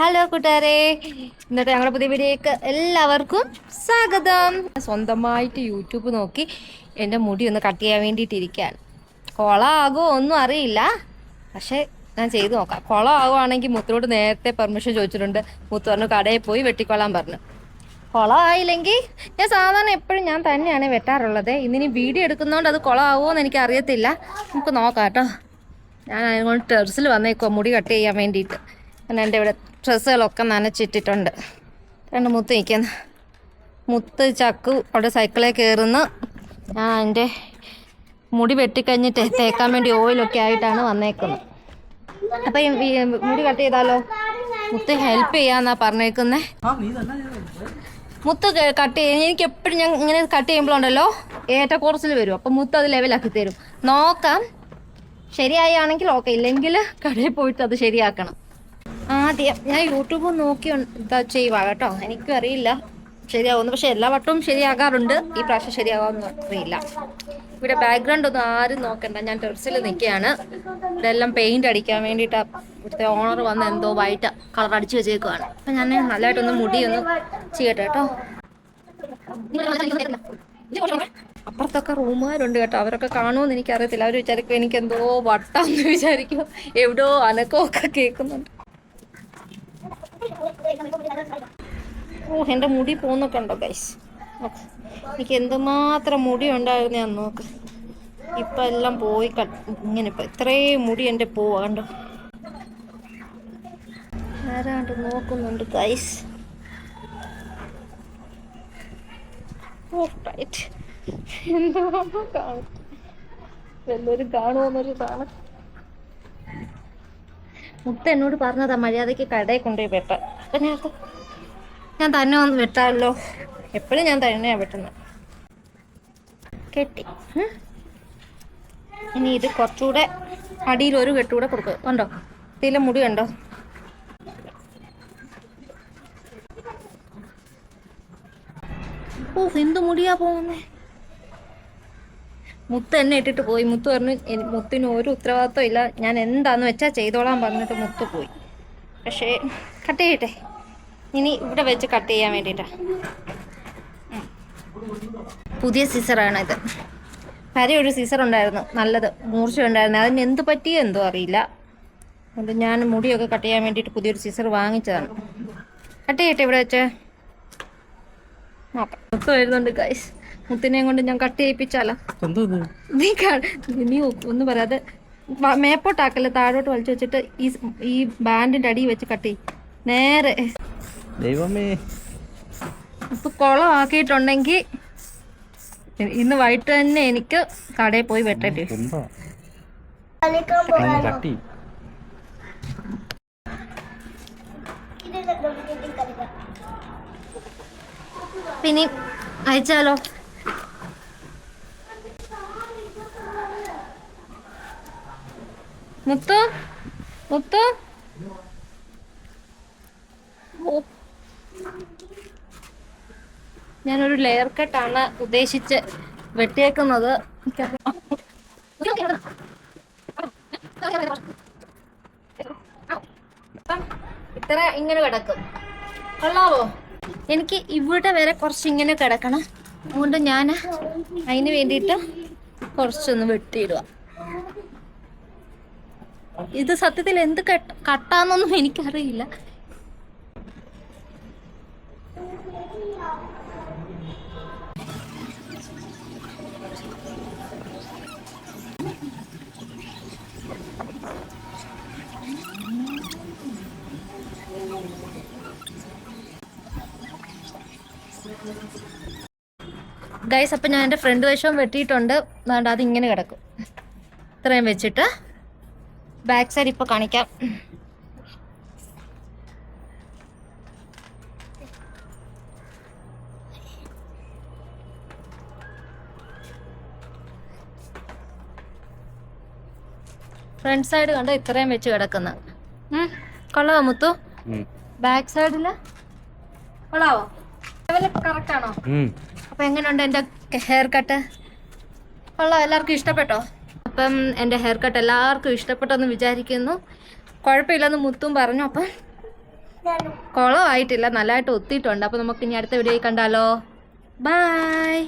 Hello കൂട്ടുകാരെ. ഇന്നത്തെ ഞങ്ങളുടെ പുതിയ വീഡിയോക്ക് എല്ലാവർക്കും സ്വാഗതം. സ്വന്തമായിട്ട് യൂട്യൂബ് നോക്കി എന്റെ മുടി ഒന്ന് കട്ട് ചെയ്യാൻ വേണ്ടിയിട്ട് വേണ്ടിയിട്ടിരിക്കുകയാണ് കുളമാകുമോ ഒന്നും അറിയില്ല. പക്ഷേ ഞാൻ ചെയ്ത് നോക്കാം. കുളമാകുവാണെങ്കിൽ മുത്തോട് നേരത്തെ പെർമിഷൻ ചോദിച്ചിട്ടുണ്ട്. മുത്ത് പറഞ്ഞു കടയിൽ പോയി വെട്ടിക്കൊള്ളാൻ പറഞ്ഞു. കുളമായില്ലെങ്കിൽ ഞാൻ സാധാരണ എപ്പോഴും ഞാൻ തന്നെയാണ് വെട്ടാറുള്ളത്. ഇന്നിനി വീഡിയോ എടുക്കുന്നതുകൊണ്ട് അത് കുളമാകുമോ എന്ന് എനിക്ക് അറിയത്തില്ല. നമുക്ക് നോക്കാം കേട്ടോ. ഞാൻ അതുകൊണ്ട് ടെറസിൽ വന്നേക്കോ മുടി കട്ട് ചെയ്യാൻ വേണ്ടിയിട്ട്. ഞാൻ എന്റെ ഇവിടെ ഡ്രസ്സുകളൊക്കെ നനച്ചിട്ടിട്ടുണ്ട്. രണ്ട് മുത്ത് നിൽക്കുന്നു. മുത്ത് ചക്കു അവിടെ സൈക്കിളിൽ കയറുന്ന. ഞാൻ എന്റെ മുടി വെട്ടിക്കഴിഞ്ഞിട്ട് തേക്കാൻ വേണ്ടി ഓയിലൊക്കെ ആയിട്ടാണ് വന്നേക്കുന്നത്. അപ്പം മുടി കട്ട് ചെയ്താലോ? മുത്ത് ഹെൽപ്പ് ചെയ്യാന്നാ പറഞ്ഞേക്കുന്നേ. മുത്ത് കട്ട് ചെയ്യും എനിക്ക് എപ്പോഴും ഞാൻ ഇങ്ങനെ കട്ട് ചെയ്യുമ്പോഴുണ്ടല്ലോ ഏറ്റക്കുറച്ചിൽ വരും. അപ്പം മുത്ത് അത് ലെവലാക്കി തരും. നോക്കാം. ശരിയായാണെങ്കിൽ ഓക്കെ. ഇല്ലെങ്കിൽ കടയിൽ പോയിട്ട് അത് ശരിയാക്കണം. ആദ്യം ഞാൻ യൂട്യൂബ് നോക്കി എന്താ ചെയ്യുക കേട്ടോ. എനിക്കും അറിയില്ല. ശരിയാവുന്നു പക്ഷെ എല്ലാ വട്ടവും ശരിയാകാറുണ്ട്. ഈ പ്രാവശ്യം ശരിയാകാമെന്ന് അറിയില്ല. ഇവിടെ ബാക്ക്ഗ്രൗണ്ട് ഒന്നും ആരും നോക്കണ്ട. ഞാൻ ടെറസിൽ നിൽക്കുകയാണ്. ഇതെല്ലാം പെയിന്റ് അടിക്കാൻ വേണ്ടിയിട്ട് ഇവിടുത്തെ ഓണർ വന്ന് എന്തോ വൈറ്റ് കളർ അടിച്ചു വെച്ചേക്കുവാണ്. അപ്പം ഞാൻ നല്ലതായിട്ടൊന്ന് ഒന്ന് ചെയ്യട്ടെ കേട്ടോ. അപ്പുറത്തൊക്കെ റൂമുകാരുണ്ട് കേട്ടോ. അവരൊക്കെ കാണുമെന്ന് എനിക്കറിയത്തില്ല. അവർ വിചാരിക്കും എനിക്ക് എന്തോ വട്ടാന്ന് വിചാരിക്കും. എവിടെയോ അനക്കമൊക്കെ കേൾക്കുന്നുണ്ട്. ഓ എന്റെ മുടി പോകുന്നൊക്കെ ഉണ്ടോ ഗൈസ് എനിക്ക് എന്തുമാത്രം മുടി ഉണ്ടായിരുന്നു ഞാൻ നോക്ക്. ഇപ്പം എല്ലാം പോയി ഇങ്ങനെ ഇപ്പം ഇത്രയും മുടി എന്റെ പോവാ കണ്ടോ? ആരാണ്ട് നോക്കുന്നുണ്ട് ഗൈസ് എന്തോ? കാണും. വല്ലൊരു കാണുമെന്നൊരു സാധനം. മുത്ത എന്നോട് പറഞ്ഞതാ മര്യാദയ്ക്ക് കടയിൽ കൊണ്ടുപോയി വെട്ട അപ്പൊ ഞാൻ ഞാൻ തന്നെ വന്ന് വെട്ടാമല്ലോ എപ്പോഴും ഞാൻ തന്നെയാണ് വെട്ടുന്നത് കെട്ടി. ഇനി ഇത് കുറച്ചുകൂടെ അടിയിൽ ഒരു കെട്ടുകൂടെ കൊടുക്കുക കണ്ടോ? ഇതിലെ മുടി കണ്ടോ? ഓ എന്ത് മുടിയാ പോകുന്നേ? മുത്ത് എന്നെ ഇട്ടിട്ട് പോയി. മുത്ത് പറഞ്ഞു മുത്തിന് ഒരു ഉത്തരവാദിത്വം ഇല്ല. ഞാൻ എന്താന്ന് വെച്ചാൽ ചെയ്തോളാൻ പറഞ്ഞിട്ട് മുത്ത് പോയി. പക്ഷേ കട്ട് ചെയ്യട്ടെ? ഇനി ഇവിടെ വെച്ച് കട്ട് ചെയ്യാൻ വേണ്ടിയിട്ടാണ് പുതിയ സീസറാണ് ഇത് പഴയ ഒരു സീസർ ഉണ്ടായിരുന്നു. നല്ലത്. മൂർച്ച ഉണ്ടായിരുന്നു. അതിന് എന്ത് പറ്റിയോ എന്തോ അറിയില്ല. അതുകൊണ്ട് ഞാൻ മുടിയൊക്കെ കട്ട് ചെയ്യാൻ വേണ്ടിയിട്ട് പുതിയൊരു സീസർ വാങ്ങിച്ചതാണ്. കട്ട് ചെയ്യട്ടെ ഇവിടെ വെച്ച്? നോക്കാം. മുത്ത് വരുന്നുണ്ട് ഗൈസ് മുത്തിനെയും കൊണ്ട് ഞാൻ കട്ട് ചെയ്യിപ്പിച്ചാലോ എന്തോ നീ നീ ഒന്നും പറയാതെ മേപ്പോട്ടാക്കല്ലേ താഴോട്ട് വലിച്ചു വെച്ചിട്ട് ഈ ഈ ബാൻഡിന്റെ അടിയിൽ വെച്ച് കട്ട് ചെയ്യും. നേരെ. ദൈവമേ. ഇപ്പൊ കുളമാക്കിയിട്ടുണ്ടെങ്കിൽ ഇന്ന് വൈകിട്ട് തന്നെ എനിക്ക് കടയിൽ പോയി വെട്ടേണ്ടി പിന്നെ അയച്ചാലോ? മുത്തു ഓ. ഞാനൊരു ലെയർ കട്ടാണ് ഉദ്ദേശിച്ച് വെട്ടിയേക്കുന്നത്. ഇത്ര ഇങ്ങനെ കിടക്കും. കൊള്ളാവോ? എനിക്ക് ഇവിടെ വരെ കുറച്ച് ഇങ്ങനെ കിടക്കണം. അതുകൊണ്ട് ഞാൻ അതിന് വേണ്ടിയിട്ട് കുറച്ചൊന്ന് വെട്ടിയിടുക ഇത് സത്യത്തിൽ എന്ത് കട്ട് കട്ടാന്നൊന്നും എനിക്കറിയില്ല. ഗൈസ് അപ്പം ഞാൻ എന്റെ ഫ്രണ്ട് വശവും വെട്ടിയിട്ടുണ്ട്. അതുകൊണ്ട് അതിങ്ങനെ കിടക്കും. ഇത്രയും വെച്ചിട്ട്. ബാക്ക് സൈഡ് ഇപ്പോൾ കാണിക്കാം. ഫ്രണ്ട് സൈഡ് കണ്ടോ ഇത്രയും വെച്ച് കിടക്കുന്ന? കൊള്ളാവോ മുത്തു? ബാക്ക് സൈഡിൽ കൊള്ളാവോ? കറക്റ്റ് ആണോ? ഉം. അപ്പൊ എങ്ങനെയുണ്ട് എന്റെ ഹെയർ കട്ട് കൊള്ളാവോ? എല്ലാവർക്കും ഇഷ്ടപ്പെട്ടോ? അപ്പം എന്റെ ഹെയർ കട്ട് എല്ലാവർക്കും ഇഷ്ടപ്പെട്ടെന്ന് വിചാരിക്കുന്നു. കുഴപ്പമില്ലെന്ന് മുത്തും പറഞ്ഞു. അപ്പം കുളമായിട്ടില്ല നല്ലതായിട്ട് ഒത്തിയിട്ടുണ്ട് അപ്പം നമുക്ക് ഇനി അടുത്ത വീഡിയോയിൽ കണ്ടാലോ. ബായ്